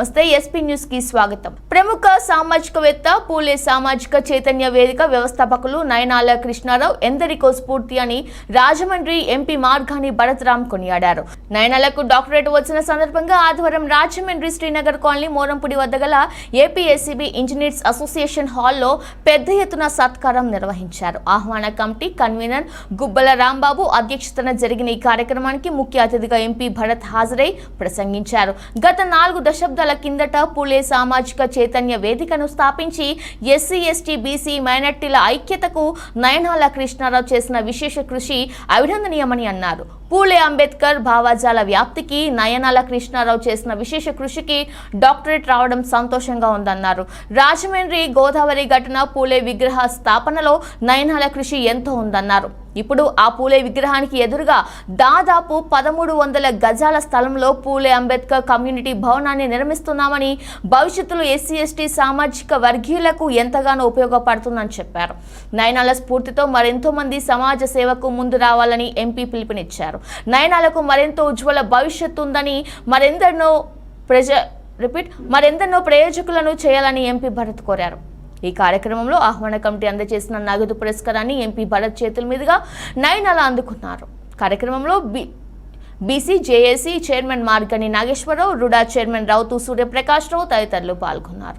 నమస్తే ఎస్పీ న్యూస్కి స్వాగతం. ప్రముఖ సామాజికవేత్త పూలే సామాజిక చైతన్య వేదిక వ్యవస్థాపకులు నయనాల కృష్ణారావు ఎందరికో స్ఫూర్తి అని రాజమండ్రి ఎంపీ మార్గాని భరత్రామ్ కొనియాడారు. నయనాలకు డాక్టరేట్ వచ్చిన సందర్భంగా ఆదివారం రాజమండ్రి శ్రీనగర్ కాలనీ మోరంపుడి వద్ద గల ఏపీఎస్సీబీ ఇంజనీర్స్ అసోసియేషన్ హాల్లో పెద్ద ఎత్తున సత్కారం నిర్వహించారు. ఆహ్వాన కమిటీ కన్వీనర్ గుబ్బల రాంబాబు అధ్యక్షతన జరిగిన ఈ కార్యక్రమానికి ముఖ్య అతిథిగా ఎంపీ భరత్ హాజరై ప్రసంగించారు. గత నాలుగు దశాబ్దాల కిందట పూలే సామాజిక చైతన్య వేదికను స్థాపించి ఎస్సీ ఎస్టీ బీసీ మైనార్టీల ఐక్యతకు నయనాల కృష్ణారావు చేసిన విశేష కృషి అభినందనీయమని అన్నారు. పూలే అంబేద్కర్ భావజాల వ్యాప్తికి నయనాల కృష్ణారావు చేసిన విశేష కృషికి డాక్టరేట్ రావడం సంతోషంగా ఉందన్నారు. రాజమండ్రి గోదావరి ఘటన పూలే విగ్రహ స్థాపనలో నయనాల కృషి ఎంతో ఉందన్నారు. ఇప్పుడు ఆ పూలే విగ్రహానికి ఎదురుగా దాదాపు పదమూడు వందల గజాల స్థలంలో పూలే అంబేద్కర్ కమ్యూనిటీ భవనాన్ని నిర్మిస్తున్నామని భవిష్యత్తులో ఎస్సీ ఎస్టీ సామాజిక వర్గీయులకు ఎంతగానో ఉపయోగపడుతుందని చెప్పారు. నయనాల స్ఫూర్తితో మరెంతో మంది సమాజ సేవకు ముందు రావాలని ఎంపీ పిలుపునిచ్చారు. నయనాలకు మరెంతో ఉజ్వల భవిష్యత్తు ఉందని మరెందరినో ప్రజ రిపీట్ మరెందరినో ప్రయోజకులను చేయాలని ఎంపీ భరత్ కోరారు. ఈ కార్యక్రమంలో ఆహ్వాన కమిటీ అందజేసిన నగదు పురస్కారాన్ని ఎంపీ భరత్ చేతుల మీదుగా నయనాల అందుకున్నారు. కార్యక్రమంలో B BC JAC chairman Margani Nageswararao RUDA chairman Routhu Suryaprakash Rao తదితరులు పాల్గొన్నారు.